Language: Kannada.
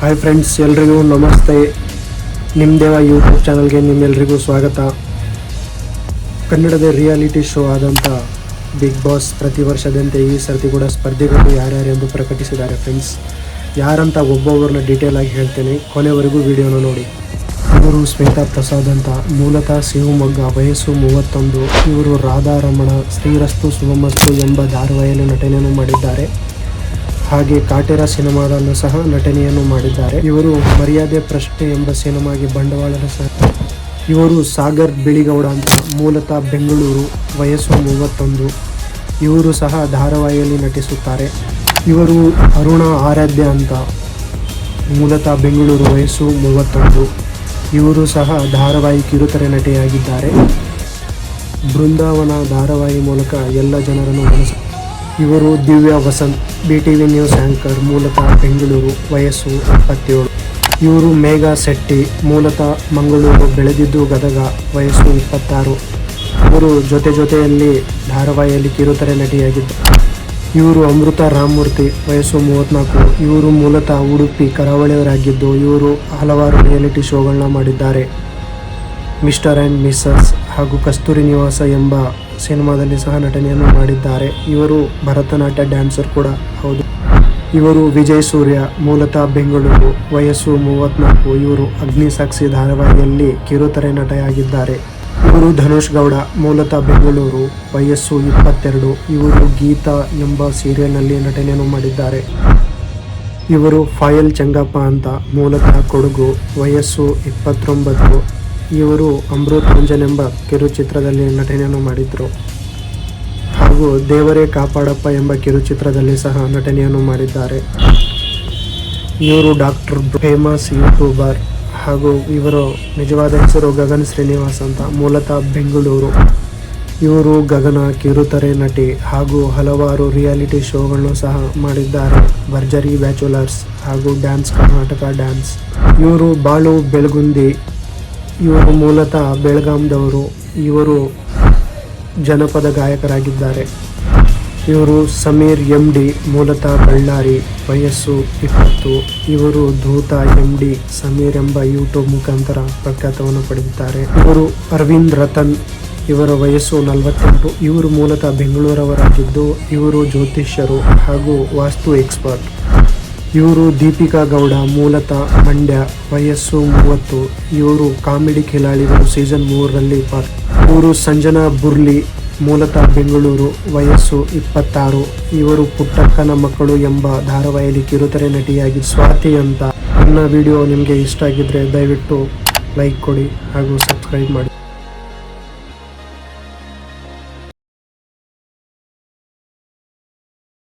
ಹಾಯ್ ಫ್ರೆಂಡ್ಸ್ ಎಲ್ರಿಗೂ ನಮಸ್ತೆ. ನಿಮ್ಮದೇವ ಯೂಟ್ಯೂಬ್ ಚಾನಲ್ಗೆ ನಿಮ್ಮೆಲ್ರಿಗೂ ಸ್ವಾಗತ. ಕನ್ನಡದ ರಿಯಾಲಿಟಿ ಶೋ ಆದಂಥ ಬಿಗ್ ಬಾಸ್ ಪ್ರತಿ ವರ್ಷದಂತೆ ಈ ಸರ್ತಿ ಕೂಡ ಸ್ಪರ್ಧಿಗಳು ಯಾರ್ಯಾರೆಂದು ಪ್ರಕಟಿಸಿದ್ದಾರೆ ಫ್ರೆಂಡ್ಸ್ ಯಾರಂತ ಒಬ್ಬೊಬ್ಬರನ್ನ ಡೀಟೇಲ್ ಆಗಿ ಹೇಳ್ತೇನೆ. ಕೊನೆವರೆಗೂ ವಿಡಿಯೋನ ನೋಡಿ. ಇವರು ಶ್ವೇತಾ ಪ್ರಸಾದ್ ಅಂತ. ಮೂಲತಃ ಶಿವಮೊಗ್ಗ, ವಯಸ್ಸು ಮೂವತ್ತೊಂದು. ಇವರು ರಾಧಾರಮಣ ಶ್ರೀರಸ್ತು ಸುಮಸ್ತು ಎಂಬ ಧಾರವಾಹಿಯಲ್ಲಿ ನಟನೆಯನ್ನು ಮಾಡಿದ್ದಾರೆ. ಹಾಗೆ ಕಾಟೇರ ಸಿನಿಮಾದಲ್ಲೂ ಸಹ ನಟನೆಯನ್ನು ಮಾಡಿದ್ದಾರೆ. ಇವರು ಮರ್ಯಾದೆ ಪ್ರಶ್ನೆ ಎಂಬ ಸಿನಿಮಾಗೆ ಬಂಡವಾಳದ ಸಹ. ಇವರು ಸಾಗರ್ ಬಿಳಿಗೌಡ ಅಂತ ಮೂಲತಃ ಬೆಂಗಳೂರು ವಯಸ್ಸು ಮೂವತ್ತೊಂದು. ಇವರು ಸಹ ಧಾರಾವಾಹಿಯಲ್ಲಿ ನಟಿಸುತ್ತಾರೆ. ಇವರು ಅರುಣ ಆರಾಧ್ಯ ಅಂತ ಮೂಲತಃ ಬೆಂಗಳೂರು ವಯಸ್ಸು ಮೂವತ್ತೊಂದು. ಇವರು ಸಹ ಧಾರಾವಾಹಿ ಕಿರುತೆರೆ ನಟಿಯಾಗಿದ್ದಾರೆ. ಬೃಂದಾವನ ಧಾರಾವಾಹಿ ಮೂಲಕ ಎಲ್ಲ ಜನರನ್ನು ಮನಸ್ಸು ಇವರು Divya Vasanth B T V news anchor ಮೂಲತಃ ಬೆಂಗಳೂರು, ವಯಸ್ಸು ಇಪ್ಪತ್ತೇಳು ಇವರು ಮೇಘಾ ಶೆಟ್ಟಿ, ಮೂಲತಃ ಮಂಗಳೂರು, ಬೆಳೆದಿದ್ದು ಗದಗ, ವಯಸ್ಸು ಇಪ್ಪತ್ತಾರು. ಇವರು ಜೊತೆ ಜೊತೆಯಲ್ಲಿ ಧಾರಾವಾಹಿಯಲ್ಲಿ ಕಿರುತೆರೆ ನಟಿಯಾಗಿದ್ದರು ಇವರು ಅಮೃತ ರಾಮಮೂರ್ತಿ, ವಯಸ್ಸು ಮೂವತ್ತ್ನಾಲ್ಕು. ಇವರು ಮೂಲತಃ ಉಡುಪಿ ಕರಾವಳಿಯವರಾಗಿದ್ದು, ಇವರು ಹಲವಾರು ರಿಯಾಲಿಟಿ ಶೋಗಳನ್ನ ಮಾಡಿದ್ದಾರೆ. ಮಿಸ್ಟರ್ ಆ್ಯಂಡ್ ಮಿಸ್ಸಸ್ ಹಾಗೂ ಕಸ್ತೂರಿ ನಿವಾಸ ಎಂಬ ಸಿನಿಮಾದಲ್ಲಿ ಸಹ ನಟನೆಯನ್ನು ಮಾಡಿದ್ದಾರೆ. ಇವರು ಭರತನಾಟ್ಯ ಡ್ಯಾನ್ಸರ್ ಕೂಡ, ಹೌದು. ಇವರು ವಿಜಯ್ ಸೂರ್ಯ, ಮೂಲತಃ ಬೆಂಗಳೂರು, ವಯಸ್ಸು ಮೂವತ್ನಾಲ್ಕು. ಇವರು ಅಗ್ನಿ ಸಾಕ್ಷಿ ಧಾರಾವಾಹಿಯಲ್ಲಿ ಕಿರುತೆರೆ ನಟಿಯಾಗಿದ್ದಾರೆ. ಇವರು ಧನುಷ್ ಗೌಡ, ಮೂಲತಃ ಬೆಂಗಳೂರು, ವಯಸ್ಸು ಇಪ್ಪತ್ತೆರಡು. ಇವರು ಗೀತಾ ಎಂಬ ಸೀರಿಯಲ್ನಲ್ಲಿ ನಟನೆಯನ್ನು ಮಾಡಿದ್ದಾರೆ. ಇವರು ಫಾಯಲ್ ಚಂಗಪ್ಪ ಅಂತ, ಮೂಲತಃ ಕೊಡಗು, ವಯಸ್ಸು ಇಪ್ಪತ್ತೊಂಬತ್ತು. ಇವರು ಅಮೃತ್ ಮಂಜನ್ ಎಂಬ ಕಿರುಚಿತ್ರದಲ್ಲಿ ನಟನೆಯನ್ನು ಮಾಡಿದರು. ಹಾಗೂ ದೇವರೇ ಕಾಪಾಡಪ್ಪ ಎಂಬ ಕಿರುಚಿತ್ರದಲ್ಲಿ ಸಹ ನಟನೆಯನ್ನು ಮಾಡಿದ್ದಾರೆ. ಇವರು ಡಾಕ್ಟರ್ ಫೇಮಸ್ ಯೂಟ್ಯೂಬರ್. ಹಾಗೂ ಇವರು ನಿಜವಾದ ಹೆಸರು ಗಗನ್ ಶ್ರೀನಿವಾಸ್ ಅಂತ, ಮೂಲತಃ ಬೆಂಗಳೂರು. ಇವರು ಗಗನ, ಕಿರುತೆರೆ ನಟಿ ಹಾಗೂ ಹಲವಾರು ರಿಯಾಲಿಟಿ ಶೋಗಳನ್ನು ಸಹ ಮಾಡಿದ್ದಾರೆ. ಭರ್ಜರಿ ಬ್ಯಾಚುಲರ್ಸ್ ಹಾಗೂ ಡ್ಯಾನ್ಸ್ ಕರ್ನಾಟಕ ಡ್ಯಾನ್ಸ್. ಇವರು ಬಾಳು ಬೆಳಗುಂದಿ ಇವರು ಮೂಲತಃ ಬೆಳಗಾಂದವರು. ಇವರು ಜನಪದ ಗಾಯಕರಾಗಿದ್ದಾರೆ. ಇವರು ಸಮೀರ್ ಎಂ ಡಿ ಮೂಲತಃ ಬಳ್ಳಾರಿ, ವಯಸ್ಸು ಇಪ್ಪತ್ತು. ಇವರು ಧೂತ ಎಂ ಡಿ ಸಮೀರ್ ಎಂಬ ಯೂಟ್ಯೂಬ್ ಮುಖಾಂತರ ಪ್ರಖ್ಯಾತವನ್ನು ಪಡೆದಿದ್ದಾರೆ. ಇವರು ಅರವಿಂದ್ ರತನ್, ಇವರ ವಯಸ್ಸು ನಲವತ್ತೆಂಟು. ಇವರು ಮೂಲತಃ ಬೆಂಗಳೂರವರಾಗಿದ್ದು, ಇವರು ಜ್ಯೋತಿಷ್ಯರು ಹಾಗೂ ವಾಸ್ತು ಎಕ್ಸ್ಪರ್ಟ್. ಇವರು ದೀಪಿಕಾ ಗೌಡ, ಮೂಲತಃ ಮಂಡ್ಯ, ವಯಸ್ಸು ಮೂವತ್ತು. ಇವರು ಕಾಮಿಡಿ ಖಿಲಾಡಿಗಳು ಸೀಸನ್ ಮೂರರಲ್ಲಿ ಇವರು ಸಂಜನಾ ಬುರ್ಲಿ, ಮೂಲತಃ ಬೆಂಗಳೂರು, ವಯಸ್ಸು ಇಪ್ಪತ್ತಾರು. ಇವರು ಪುಟ್ಟಕ್ಕನ ಮಕ್ಕಳು ಎಂಬ ಧಾರಾವಾಹಿಯಲ್ಲಿ ಕಿರುತೆರೆ ನಟಿಯಾಗಿ ಸ್ವಾತಿ ಅಂತ. ನನ್ನ ವಿಡಿಯೋ ನಿಮಗೆ ಇಷ್ಟ ಆಗಿದ್ರೆ ದಯವಿಟ್ಟು ಲೈಕ್ ಕೊಡಿ ಹಾಗೂ ಸಬ್ಸ್ಕ್ರೈಬ್ ಮಾಡಿ.